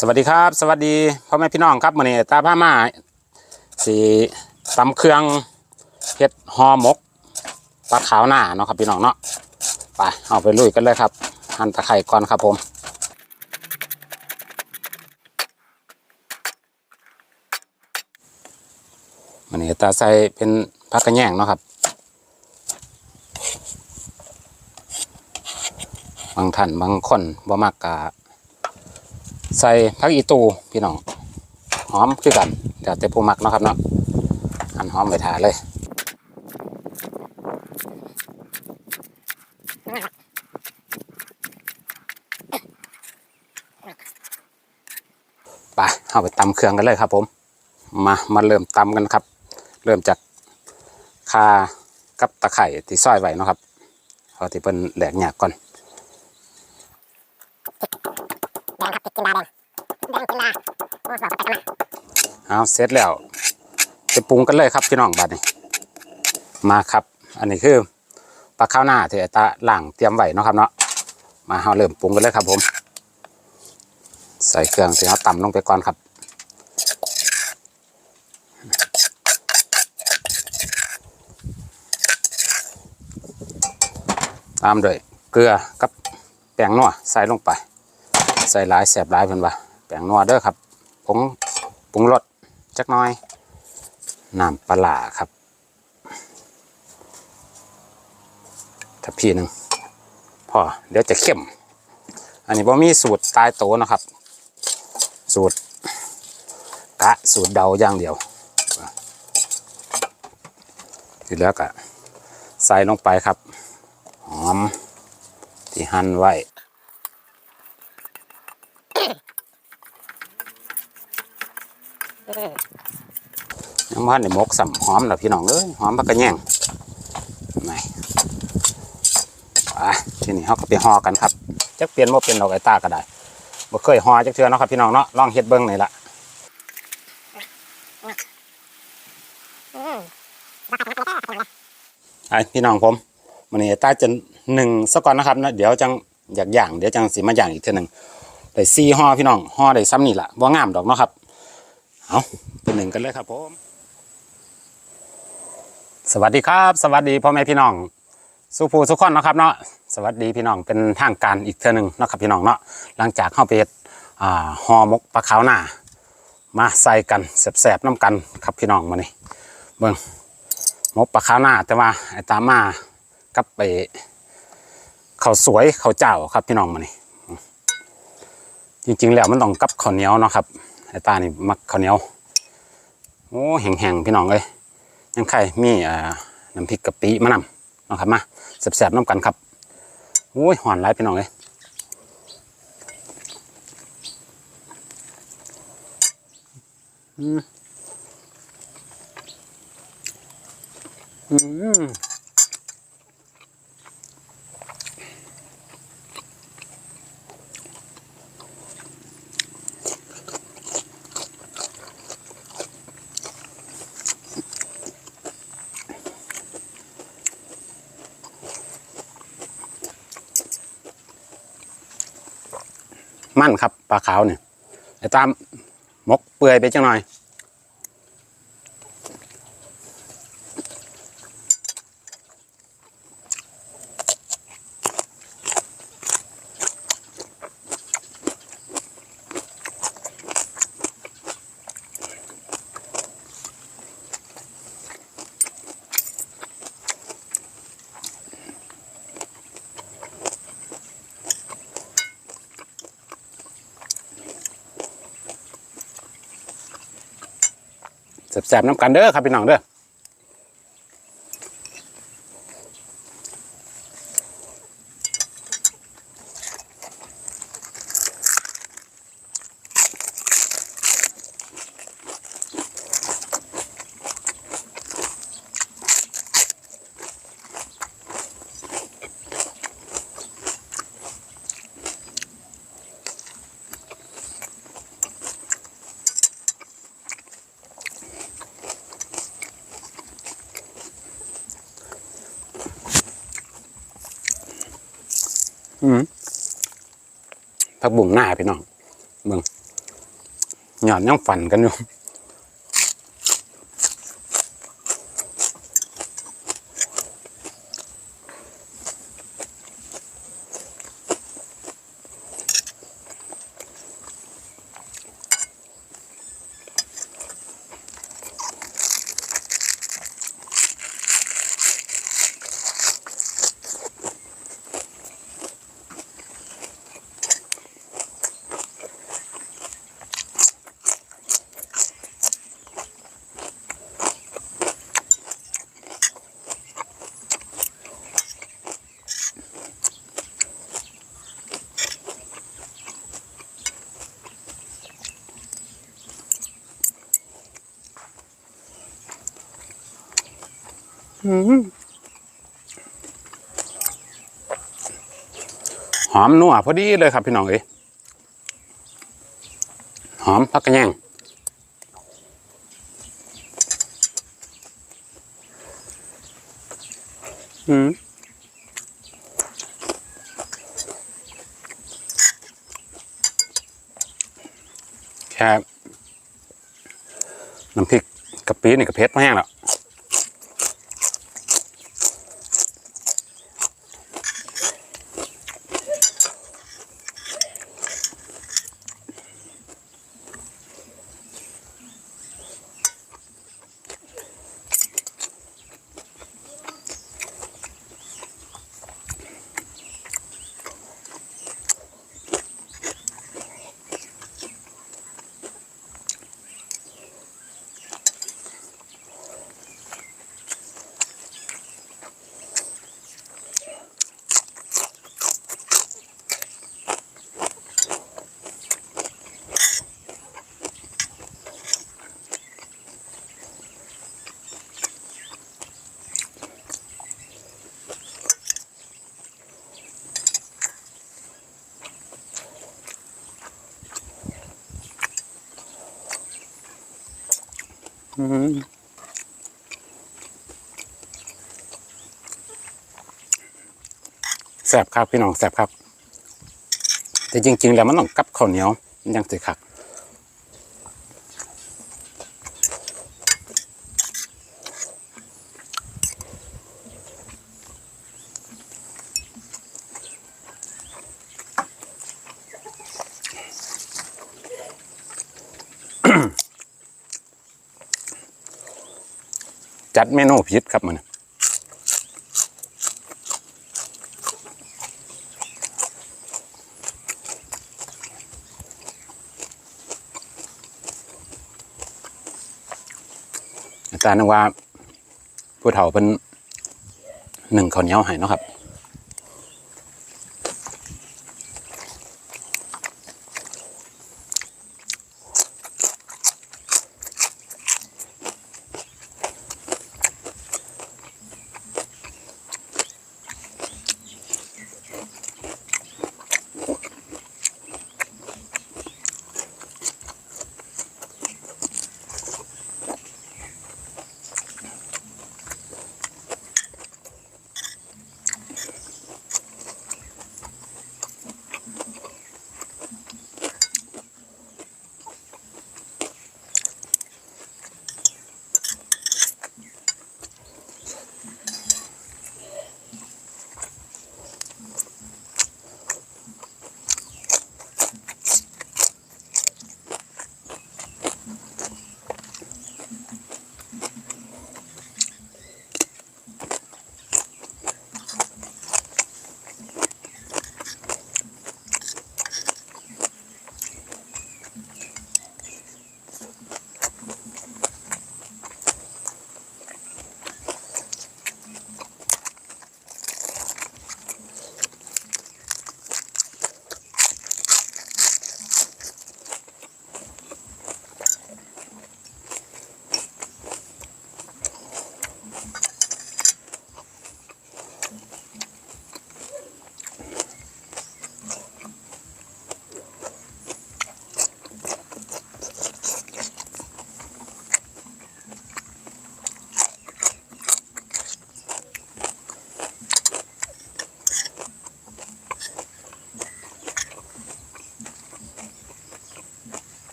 สวัสดีครับสวัสดีพ่อแม่พี่น้องครับมื้อนี้ตาผ้ามาสีตำเครื่องเฮ็ดห่อหมกปลาขาวหน้าเนาะครับพี่น้องเนาะไปเอาไปลุยกันเลยครับหั่นตะไคร่ก่อนครับผมมื้อนี้ตาใส่เป็นผักกระแยงเนาะครับบางท่านบางคนบ่มักกะ ใส่ผักอีตูพี่น้องหอมคือกันเดี๋ยวแต่ผู้มักเนาะครับเนาะอันหอมไปทาเลยไปเอาไปตำเครื่องกันเลยครับผม มามาเริ่มตำกันครับ เริ่มจากคากับตะไคร่ที่ซอยไว้นะครับเอาที่เป็นแหลกหยาบก่อน แด งครับติดกินดาแดงแดงกินดาโอ้บอกไปกันมาเอาเสร็จแล้วจะปรุงกันเลยครับพี่น้องบัดนี้ มาครับ อันนี้คือปลาข้าวหน้าที่ตาล่างเตรียมไว้นะครับเนาะมาเราเริ่มปรุงกันเลยครับผม ใส่เครื่องที่เราตำลงไปก่อนครับตามด้วยเกลือกับแป้งนัวใส่ลงไป ใส่หลายแสบหลายเพิ่นว่าแป้งนัวเด้อครับผงปรุงรสจักน้อยน้ำปลาครับถ้าพี่หนึ่งพอเดี๋ยวจะเข้ม อันนี้บ่มีสูตรตายโตนะครับ สูตรกะสูตรเดาอย่างเดียวทีแล้วก็ใส่ลงไปครับ หอมที่หั่นไว้ ยังพันในมกสัมหอมนะพี่น้องเอ้ยหอมปากกระแยงไหนไปทีนี้เขาก็ไปห่อกันครับจักเปลี่ยนโมเป็นดอกไอตาก็ได้บ่เคยห่อจักเทื่อเนาะครับพี่น้องเนาะลองเฮ็ดเบิ้งนี่ละไอพี่น้องผมมันนี้ไอ้ตาจะหนึ่งสักก่อนนะครับนะเดี๋ยวจังอยากย่างเดี๋ยวจังสิมาย่างอีกเทื่อหนึ่งได้สี่ห่อพี่น้องห่อได้ซ้ำนี่ละบ่างามดอกเนาะครับเอาเป็นหนึ่งกันเลยครับผม สวัสดีครับ สวัสดีพ่อแม่พี่น้องสุภูสุขคนนะครับเนาะสวัสดีพี่น้องเป็นทางการอีกเทื่อนึงนะครับพี่น้องเนาะหลังจากเข้าไปเฮ็ดห่อมกปลาขาวหน้ามาใส่กันแสบๆน้ำกันครับพี่น้องมานี่เบิ่งมกปลาขาวหน้าแต่ว่าไอ้ตามากับไปข้าวสวยข้าวเจ้าครับพี่น้องมานี่จริงๆแล้วมันต้องกับข้าวเหนียวเนาะครับไอ้ตานี่มักข้าวเหนียวโอ้แห้งๆพี่น้องเอ้ย ยังไข่มีอ่าน้ำพริกกะปิมะนำนะครับมาแสบๆน้ำกันครับโอ้ยหอนไรพี่น้องเลยอืมอืม มั่นครับปลาขาวเนี่ยตามมกเปื่อยไปจังหน่อย แสบๆน้ำกันเด้อครับพี่น้องเด้อ บุ้งหน้าพี่น้องเบิ่งหย่อนยังฝันกันอยู่ หอมนัวพอดีเลยครับพี่น้องเอ้ยหอมพักกระแยงอืมแค่น้ำพริกกะปินี่กะเพชรมาแห้งแล้ว แสบครับพี่น้องแสบครับ แต่จริง ๆ แล้วมันต้องกับข้าวเหนียวยังสิคัก จัดเมนูพิษครับมันอาจารย์นึกว่าผู้เฒ่าเป็นหนึ่งข้าวเหนียวให้เนะครับ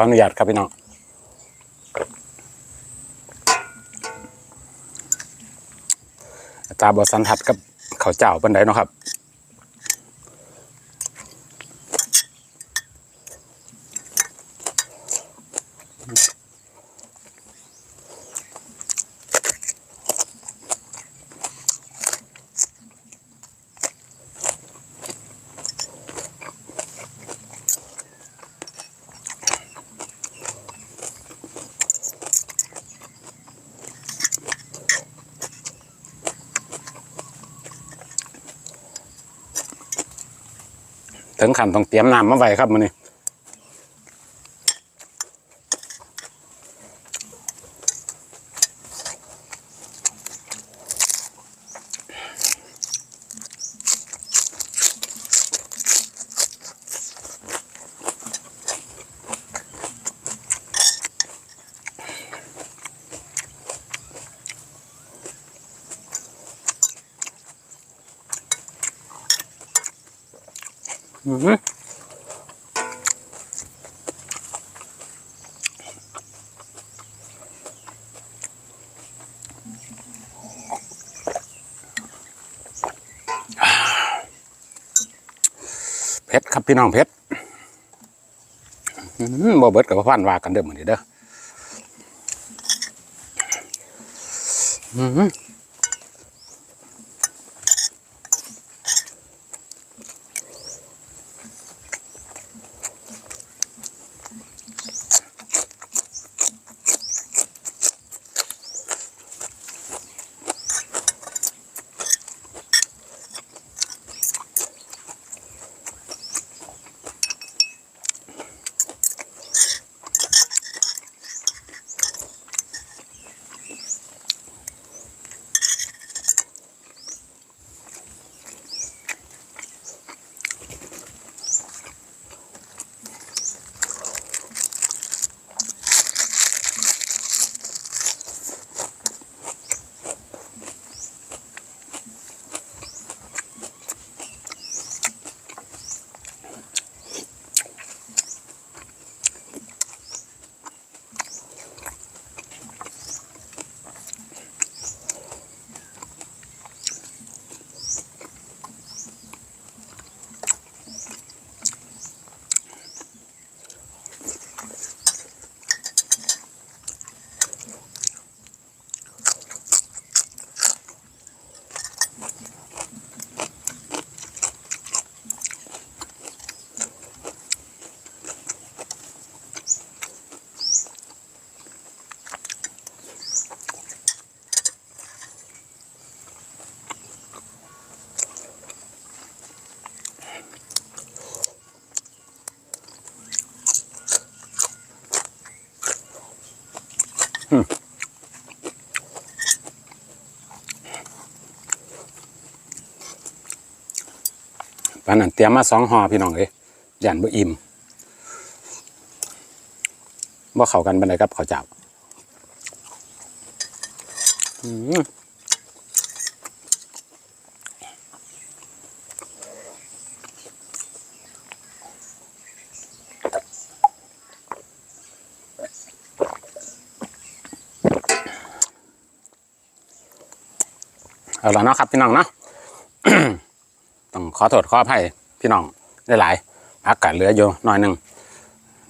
ออนุญาตครับพี่น้องตาบอสันทัดกับข้าวเจ้าปันไดเนาะครับ ถึงขั้นต้องเตรียมน้ำมาไว้ครับมันนี่ เพชรครับพี่น้องเพชรบ่เบิดกับพ่อพันว่ากันเด้อมื้อนเด้อ ปานนั้นเตรียมมาสองห่อพี่น้องเอ้ยยันบ่อิ่มบ่เข้ากันบันไดกับข้าวเจ้าอืมเอาละเนาะครับพี่น้องเนาะ ต้องขอโทษขออภัยพี่น้องได้หลายพักกัดเหลืออยู่น่อยหนึ่ง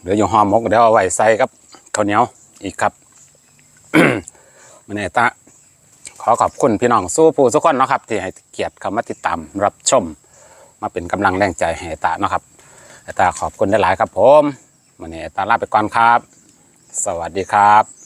เหลืออยู่หอมมกเดี๋ยวเอาไว้ใส่กับข้าวเหนียวอีกครับมันเนตาขอขอบคุณพี่น้องสู้ผู้ทุกคนเนาะครับ ที่ให้เกียรติเข้ามาติดตามรับชม มาเป็นกำลังแรงใจให้ตาเนาะครับตาขอบคุณได้หลายครับผมมันเนตาลาไปก่อนครับ สวัสดีครับ